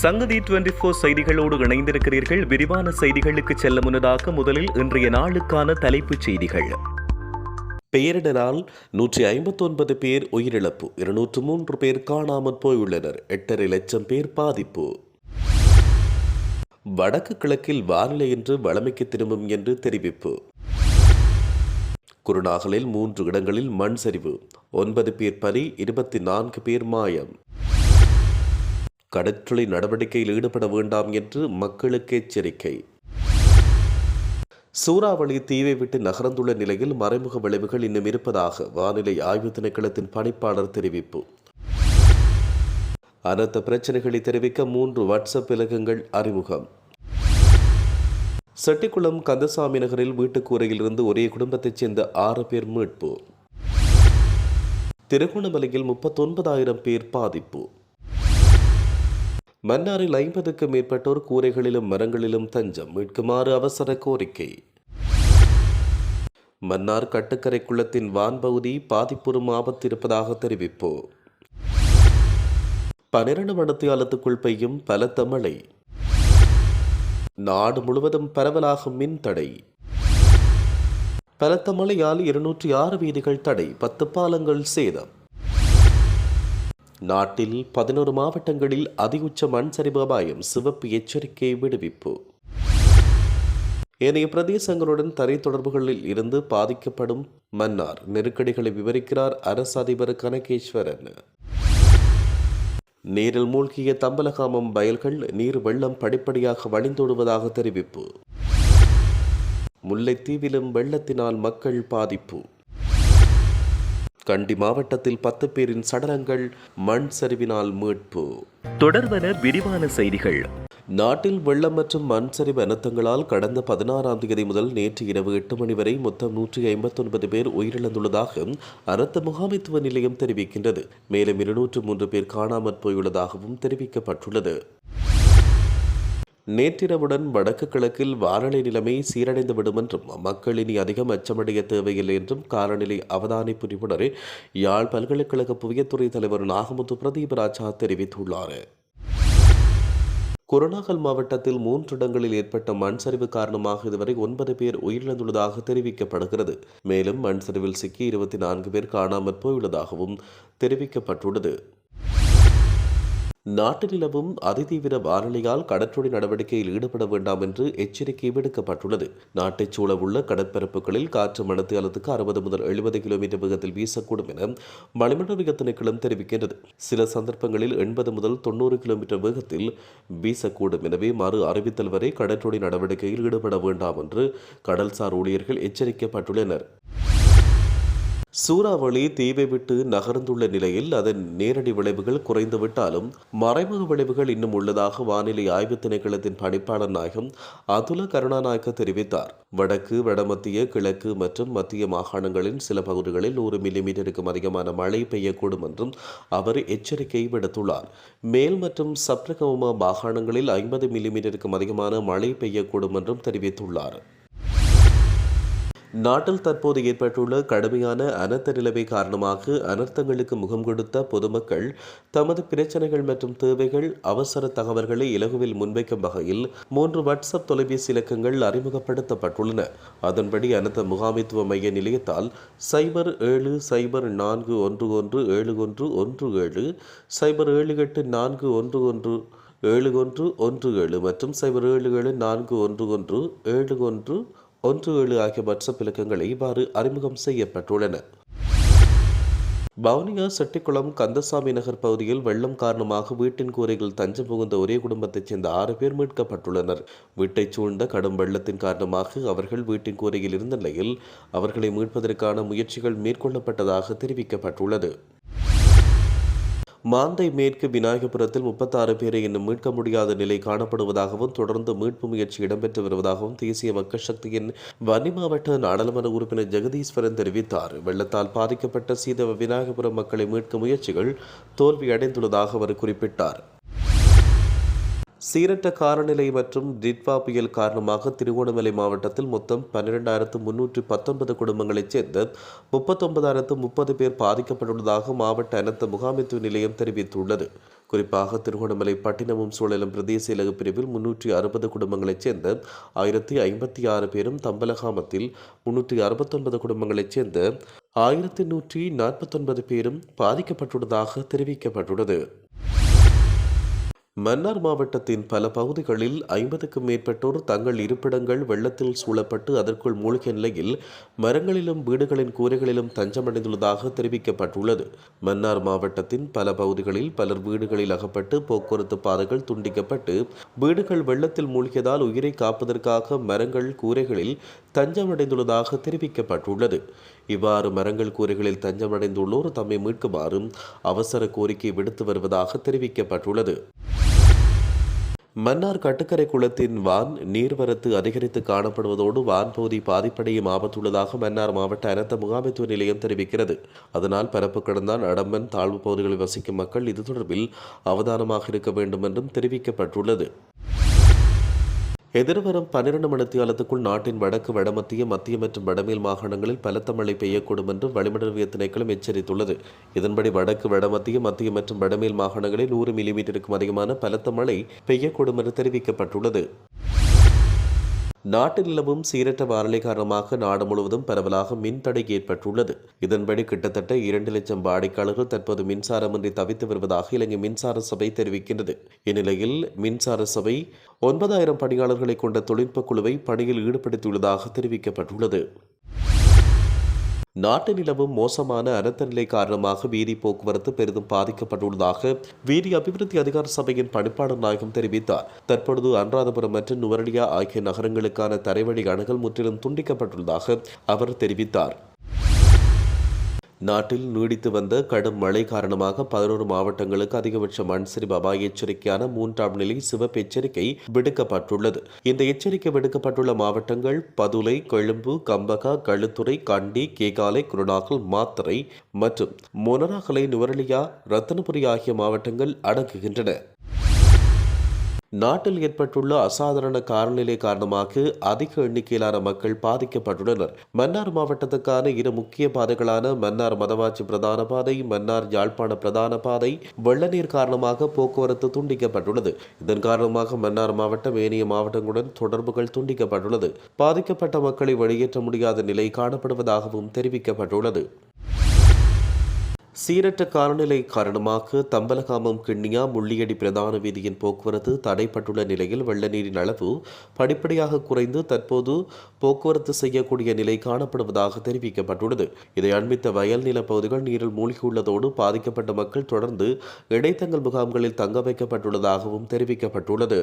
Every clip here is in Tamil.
சங்கதி டுவெண்டி போர் செய்திகளோடு இணைந்திருக்கிறீர்கள். விரிவான செய்திகளுக்கு செல்ல முன்னதாக முதலில் இன்றைய நாளுக்கான தலைப்புச் செய்திகள். பெயரிடலால் நூற்றி ஐம்பத்தொன்பது பேர் உயிரிழப்பு இருநூற்று மூன்று பேர் காணாமற் போயுள்ளனர் எட்டரை லட்சம் பேர் பாதிப்பு. வடக்கு கிழக்கில் வானிலை இன்று வளமைக்கு திரும்பும் என்று தெரிவிப்பு. குருநாகலில் மூன்று இடங்களில் மண் சரிவு ஒன்பது பேர் பலி இருபத்தி நான்கு பேர் மாயம். கடற்றொழி நடவடிக்கையில் ஈடுபட வேண்டாம் என்று மக்களுக்கு எச்சரிக்கை. சூறாவளி தீவை விட்டு நகர்ந்துள்ள நிலையில் மறைமுக விளைவுகள் இன்னும் இருப்பதாக வானிலை ஆய்வு திணைக்களத்தின் பணிப்பாளர் தெரிவிப்பு. அனைத்து பிரச்சனைகளை தெரிவிக்க மூன்று வாட்ஸ்அப் இலக்கங்கள் அறிமுகம். செட்டிக்குளம் கந்தசாமி நகரில் வீட்டுக்கூரையில் இருந்து ஒரே குடும்பத்தைச் சேர்ந்த ஆறு பேர் மீட்பு. திருகோணமலையில் முப்பத்தொன்பதாயிரம் பேர் பாதிப்பு. மன்னாரில் ஐம்பதுக்கும் மேற்பட்டோர் கூரைகளிலும் மரங்களிலும் தஞ்சம் மீட்குமாறு அவசர கோரிக்கை. மன்னார் கட்டுக்கரை குளத்தின் வான்பகுதி பாதிப்புறும் ஆபத்து இருப்பதாக தெரிவிப்பு. பனிரெண்டு மணத்தியாலத்துக்குள் பெய்யும் பலத்த மழை. நாடு முழுவதும் பரவலாகும் மின் தடை. பலத்த மழையால் இருநூற்றி ஆறு வீதிகள் தடை பத்து பாலங்கள் சேதம். நாட்டில் பதினோரு மாவட்டங்களில் அதிகுச்ச மண் சரிவு அபாயம் சிவப்பு எச்சரிக்கை விடுவிப்பு. ஏனைய பிரதேசங்களுடன் தரை தொடர்புகளில் இருந்து பாதிக்கப்படும் மன்னார். நெருக்கடிகளை விவரிக்கிறார் அரசு அதிபர் கனகேஸ்வரன். நீரில் மூழ்கிய தம்பலகாமம் வயல்கள் நீர் வெள்ளம் படிப்படியாக வழிந்தோடுவதாக தெரிவிப்பு. முல்லைத்தீவிலும் வெள்ளத்தினால் மக்கள் பாதிப்பு. கண்டி மாவட்டத்தில் பத்து பேரின் சடலங்கள் மண் சரிவினால் மீட்பு. தொடர்வன விரிவான செய்திகள். நாட்டில் வெள்ளம் மற்றும் மண் சரிவு அனர்த்தங்களால் கடந்த பதினாறாம் தேதி முதல் நேற்று இரவு எட்டு மணி வரை மொத்தம் நூற்றி ஐம்பத்தொன்பது பேர் உயிரிழந்துள்ளதாக அரசு முகாமைத்துவ நிலையம் தெரிவிக்கின்றது. மேலும் இருநூற்று மூன்று பேர் காணாமற் போயுள்ளதாகவும் தெரிவிக்கப்பட்டுள்ளது. நேற்றிரவுடன் வடக்கு கிழக்கில் வானிலை நிலைமை சீரடைந்துவிடும் என்றும் மக்கள் இனி அதிகம் அச்சமடைய தேவையில்லை என்றும் காலநிலை அவதானிப்பு நிபுணர் யாழ் பல்கலைக்கழக புவியத்துறை தலைவர் நாகமுத்து பிரதீபராஜா தெரிவித்துள்ளார். குருநாகல் மாவட்டத்தில் மூன்று இடங்களில் ஏற்பட்ட மண் சரிவு காரணமாக இதுவரை ஒன்பது பேர் உயிரிழந்துள்ளதாக தெரிவிக்கப்படுகிறது. மேலும் மண் சரிவில் சிக்கி இருபத்தி நான்கு பேர் காணாமற் போயுள்ளதாகவும் தெரிவிக்கப்பட்டுள்ளது. நாட்டு நிலவும் அதிதீவிர வானிலையால் கடற்றொழி நடவடிக்கையில் ஈடுபட வேண்டாம் என்று எச்சரிக்கை விடுக்கப்பட்டுள்ளது. நாட்டைச் சூழவுள்ள கடற்பரப்புகளில் காற்று மணத்தியாலத்துக்கு அறுபது முதல் எழுபது கிலோமீட்டர் வேகத்தில் வீசக்கூடும் என வளிமண்டல திணைக்களம் தெரிவிக்கின்றது. சில சந்தர்ப்பங்களில் எண்பது முதல் தொண்ணூறு கிலோமீட்டர் வேகத்தில் வீசக்கூடும். எனவே மறு அறிவித்தல் வரை கடற்றொழி நடவடிக்கையில் ஈடுபட வேண்டாம் என்று கடல்சார் ஊழியர்கள் எச்சரிக்கப்பட்டுள்ளனர். சூறாவளி தீவை விட்டு நகர்ந்துள்ள நிலையில் அதன் நேரடி விளைவுகள் குறைந்துவிட்டாலும் மறைமுக விளைவுகள் இன்னும் உள்ளதாக வானிலை ஆய்வு திணைக்களத்தின் பணிப்பாளர் நாயகம் அதுல கருணாநாயக்க தெரிவித்தார். வடக்கு வடமத்திய கிழக்கு மற்றும் மத்திய மாகாணங்களின் சில பகுதிகளில் நூறு மில்லிமீட்டருக்கும் அதிகமான மழை பெய்யக்கூடும் என்றும் அவர் எச்சரிக்கை விடுத்துள்ளார். மேல் மற்றும் சப்ரகம மாகாணங்களில் ஐம்பது மில்லிமீட்டருக்கும் அதிகமான மழை பெய்யக்கூடும் என்றும் தெரிவித்துள்ளார். நாட்டில் தற்போது ஏற்பட்டுள்ள கடுமையான அனர்த்த நிலைமை காரணமாக அனர்த்தங்களுக்கு முகம் கொடுத்த பொதுமக்கள் தமது பிரச்சனைகள் மற்றும் தேவைகள் அவசர தகவல்களை இலகுவில் முன்வைக்கும் வகையில் மூன்று வாட்ஸ்அப் தொலைபேசி இலக்கங்கள் அறிமுகப்படுத்தப்பட்டுள்ளன. அதன்படி அனர்த்த முகாமைத்துவ மைய நிலையத்தால் சைபர் ஏழு சைபர் நான்கு ஒன்று ஒன்று ஏழு ஒன்று ஒன்று ஏழு சைபர் ஏழு எட்டு நான்கு ஒன்று ஒன்று ஏழு ஒன்று ஒன்று ஏழு மற்றும் சைபர் ஏழு ஏழு நான்கு ஒன்று ஒன்று ஏழு ஒன்று ஒன்று ஏழு ஆகிய மற்ற இலக்கங்கள் இவ்வாறு அறிமுகம் செய்யப்பட்டுள்ளன. வவுனியா செட்டிக்குளம் கந்தசாமி நகர் பகுதியில் வெள்ளம் காரணமாக வீட்டின் கூரைகள் தஞ்சம் புகுந்த ஒரே குடும்பத்தைச் சேர்ந்த ஆறு பேர் மீட்கப்பட்டுள்ளனர். வீட்டைச் சூழ்ந்த கடும் வெள்ளத்தின் காரணமாக அவர்கள் வீட்டின் கூரையில் இருந்த நிலையில் அவர்களை மீட்பதற்கான முயற்சிகள் மேற்கொள்ளப்பட்டதாக தெரிவிக்கப்பட்டுள்ளது. மாந்தை மேற்கு விநாயகபுரத்தில் முப்பத்தாறு பேரை இன்னும் மீட்க முடியாத நிலை காணப்படுவதாகவும் தொடர்ந்து மீட்பு முயற்சி இடம்பெற்று வருவதாகவும் தேசிய மக்கள் சக்தியின் வன்னி மாவட்ட நாடாளுமன்ற உறுப்பினர் ஜெகதீஸ்வரன் தெரிவித்தார். வெள்ளத்தால் பாதிக்கப்பட்ட சீதவ விநாயகபுரம் மக்களை மீட்கும் முயற்சிகள் தோல்வியடைந்துள்ளதாக அவர் குறிப்பிட்டார். சீரற்ற காலநிலை மற்றும் டிட்வா புயல் காரணமாக திருகோணமலை மாவட்டத்தில் மொத்தம் பன்னிரெண்டாயிரத்து முன்னூற்றி பத்தொன்பது குடும்பங்களைச் சேர்ந்த முப்பத்தொன்பதாயிரத்து முப்பது பேர் பாதிக்கப்பட்டுள்ளதாக மாவட்ட அனர்த்த முகாமைத்துவ நிலையம் தெரிவித்துள்ளது. குறிப்பாக திருகோணமலை பட்டினமும் சூழலும் பிரதேச இலகு பிரிவில் முன்னூற்றி அறுபது குடும்பங்களைச் சேர்ந்த ஆயிரத்தி ஐம்பத்தி ஆறு பேரும் தம்பலகாமத்தில் முன்னூற்றி அறுபத்தொன்பது குடும்பங்களைச் சேர்ந்த ஆயிரத்தி நூற்றி நாற்பத்தொன்பது பேரும் பாதிக்கப்பட்டுள்ளதாக தெரிவிக்கப்பட்டுள்ளது. மன்னார் மாவட்டத்தின் பல பகுதிகளில் ஐம்பதுக்கும் மேற்பட்டோர் தங்கள் இருப்பிடங்கள் வெள்ளத்தில் சூழப்பட்டு அதற்குள் மூழ்கிய நிலையில் மரங்களிலும் வீடுகளின் கூரைகளிலும் தஞ்சமடைந்துள்ளதாக தெரிவிக்கப்பட்டுள்ளது. மன்னார் மாவட்டத்தின் பல பகுதிகளில் பலர் வீடுகளில் அகப்பட்டு போக்குவரத்து பாதைகள் துண்டிக்கப்பட்டு வீடுகள் வெள்ளத்தில் மூழ்கியதால் உயிரை காப்பதற்காக மரங்கள் கூரைகளில் தஞ்சமடைந்துள்ளதாக தெரிவிக்கப்பட்டுள்ளது. இவ்வாறு மரங்கள் கூரைகளில் தஞ்சமடைந்துள்ளோர் தம்மை மீட்குமாறும் அவசர கோரிக்கை விடுத்து வருவதாக தெரிவிக்கப்பட்டுள்ளது. மன்னார் கட்டுக்கரை குளத்தின் வான் நீர்வரத்து அதிகரித்து காணப்படுவதோடு வான் பகுதி பாதிப்படையும் ஆபத்துள்ளதாக மன்னார் மாவட்ட அனர்த்த முகாமைத்துவ நிலையம் தெரிவிக்கிறது. அதனால் பரப்பு கடந்தான் அடம்பன் தாழ்வு பகுதிகளில் வசிக்கும் மக்கள் இது தொடர்பில் அவதானமாக இருக்க வேண்டும் என்றும் தெரிவிக்கப்பட்டுள்ளது. எதிர்வரும் பன்னிரண்டு மணித்தியாலத்துக்குள் நாட்டின் வடக்கு வடமத்திய மத்திய மற்றும் வடமேல் மாகாணங்களில் பலத்த மழை பெய்யக்கூடும் என்று வளிமண்டலவிய திணைக்களம் எச்சரித்துள்ளது. இதன்படி வடக்கு வடமத்திய மத்திய மற்றும் வடமேல் மாகாணங்களில் நூறு மில்லிமீட்டருக்கும் அதிகமான பலத்த மழை பெய்யக்கூடும் என்று தெரிவிக்கப்பட்டுள்ளது. நாட்டில் நிலவும் சீரற்ற வானிலை காரணமாக நாடு முழுவதும் பரவலாக மின்தடை ஏற்பட்டுள்ளது. இதன்படி கிட்டத்தட்ட இரண்டு லட்சம் வாடிக்கையாளர்கள் தற்போது மின்சாரமின்றி தவித்து வருவதாக இலங்கை மின்சார சபை தெரிவிக்கின்றது. இந்நிலையில் மின்சார சபை ஒன்பதாயிரம் பணியாளர்களை கொண்ட தொழில்நுட்ப குழுவை பணியில் ஈடுபடுத்தியுள்ளதாக தெரிவிக்கப்பட்டுள்ளது. நாட்டு நிலவும் மோசமான அனர்த்த நிலை காரணமாக வீதி போக்குவரத்து பெரிதும் பாதிக்கப்பட்டுள்ளதாக வீதி அபிவிருத்தி அதிகார சபையின் பணிப்பாளர் நாயகம் தெரிவித்தார். தற்பொழுது அனுராதபுரம் மற்றும் நுவரடியா ஆகிய நகரங்களுக்கான தரைவழி அணுகல் முற்றிலும் துண்டிக்கப்பட்டுள்ளதாக அவர் தெரிவித்தார். நாட்டில் நீடித்து வந்த கடும் மழை காரணமாக பதினோரு மாவட்டங்களுக்கு அதிகபட்ச மண் சரிவு அபாய எச்சரிக்கையான மூன்றாம் நிலை சிவப்பு எச்சரிக்கை விடுக்கப்பட்டுள்ளது. இந்த எச்சரிக்கை விடுக்கப்பட்டுள்ள மாவட்டங்கள் பதுளை கொழும்பு கம்பகா களுத்துறை கண்டி கேகாலை குருநாகல் மாத்தறை மற்றும் மொனராகலை நுவரலியா ரத்தனபுரி ஆகிய மாவட்டங்கள் அடங்குகின்றன. நாட்டில் ஏற்பட்டுள்ள அசாதாரண காலநிலை காரணமாக அதிக எண்ணிக்கையிலான மக்கள் பாதிக்கப்பட்டுள்ளனர். மன்னார் மாவட்டத்துக்கான இரு முக்கிய பாதைகளான மன்னார் மதவாச்சி பிரதான பாதை மன்னார் யாழ்ப்பாண பிரதான பாதை வெள்ளநீர் காரணமாக போக்குவரத்து துண்டிக்கப்பட்டுள்ளது. இதன் காரணமாக மன்னார் மாவட்டம் ஏனைய மாவட்டங்களுடன் தொடர்புகள் துண்டிக்கப்பட்டுள்ளது. பாதிக்கப்பட்ட மக்களை வெளியேற்ற முடியாத நிலை காணப்படுவதாகவும் தெரிவிக்கப்பட்டுள்ளது. சீரற்ற காலநிலை காரணமாக தம்பலகாமம் கிண்ணியா முள்ளியடி பிரதான வீதியின் போக்குவரத்து தடைப்பட்டுள்ள நிலையில் வெள்ள நீரின் அளவு படிப்படியாக குறைந்து தற்போது போக்குவரத்து செய்யக்கூடிய நிலை காணப்படுவதாக தெரிவிக்கப்பட்டுள்ளது. இதை அண்மித்த வயல் நில பகுதிகள் நீரில் மூழ்கியுள்ளதோடு பாதிக்கப்பட்ட மக்கள் தொடர்ந்து இடைத்தங்கல் முகாம்களில் தங்க வைக்கப்பட்டுள்ளதாகவும் தெரிவிக்கப்பட்டுள்ளது.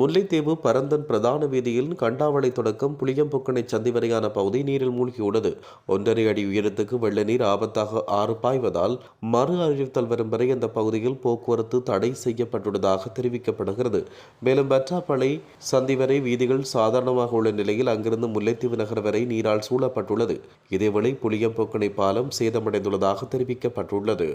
முல்லைத்தீவு பரந்தன் பிரதான வீதியில் கண்டாவளை தொடக்கம் புளியம்பொக்கனை சந்தி வரையான பகுதி நீரில் மூழ்கியுள்ளது. ஒன்றரை அடி உயரத்துக்கு வெள்ள நீர் ஆபத்தாக ஆறு பாய்வதால் மறு அறிவித்தல் வரும் வரை அந்த பகுதியில் போக்குவரத்து தடை செய்யப்பட்டுள்ளதாக தெரிவிக்கப்படுகிறது. மேலும் பற்றாப்பளை சந்தி வரை வீதிகள் சாதாரணமாக உள்ள நிலையில் அங்கிருந்து முல்லைத்தீவு நகர் வரை நீரால் சூழப்பட்டுள்ளது. இதேவேளை புளியம்பொக்கனை பாலம் சேதமடைந்துள்ளதாக தெரிவிக்கப்பட்டுள்ளது.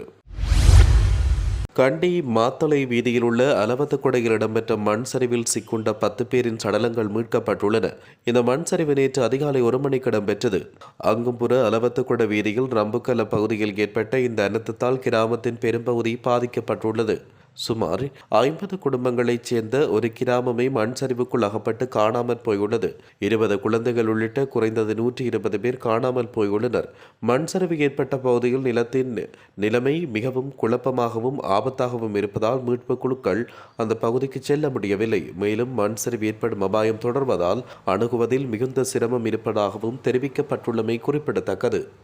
கண்டி மாத்தளை வீதியில் உள்ள அலவத்தக்குடையில் இடம்பெற்ற மண் சரிவில் சிக்குண்ட பத்து பேரின் சடலங்கள் மீட்கப்பட்டுள்ளன. இந்த மண் சரிவு நேற்று அதிகாலை ஒரு மணிக்கு இடம்பெற்றது. அங்கும்புற அலவத்தக்குட வீதியில் ரம்புக்கல பகுதியில் ஏற்பட்ட இந்த அனர்த்தத்தால் கிராமத்தின் பெரும்பகுதி பாதிக்கப்பட்டுள்ளது. சுமார் ஐம்பது குடும்பங்களைச் சேர்ந்த ஒரு கிராமமே மண் சரிவுக்குள் அகப்பட்டு காணாமல் போயுள்ளது. இருபது குழந்தைகள் உள்ளிட்ட குறைந்தது நூற்றி இருபது பேர் காணாமல் போயுள்ளனர். மண் சரிவு ஏற்பட்ட பகுதியில் நிலத்தின் நிலைமை மிகவும் குழப்பமாகவும் ஆபத்தாகவும் இருப்பதால் மீட்பு குழுக்கள் அந்த பகுதிக்கு செல்ல முடியவில்லை. மேலும் மண் சரிவு ஏற்படும் அபாயம் தொடர்வதால் அணுகுவதில் மிகுந்த சிரமம் இருப்பதாகவும் தெரிவிக்கப்பட்டுள்ளமை குறிப்பிடத்தக்கது.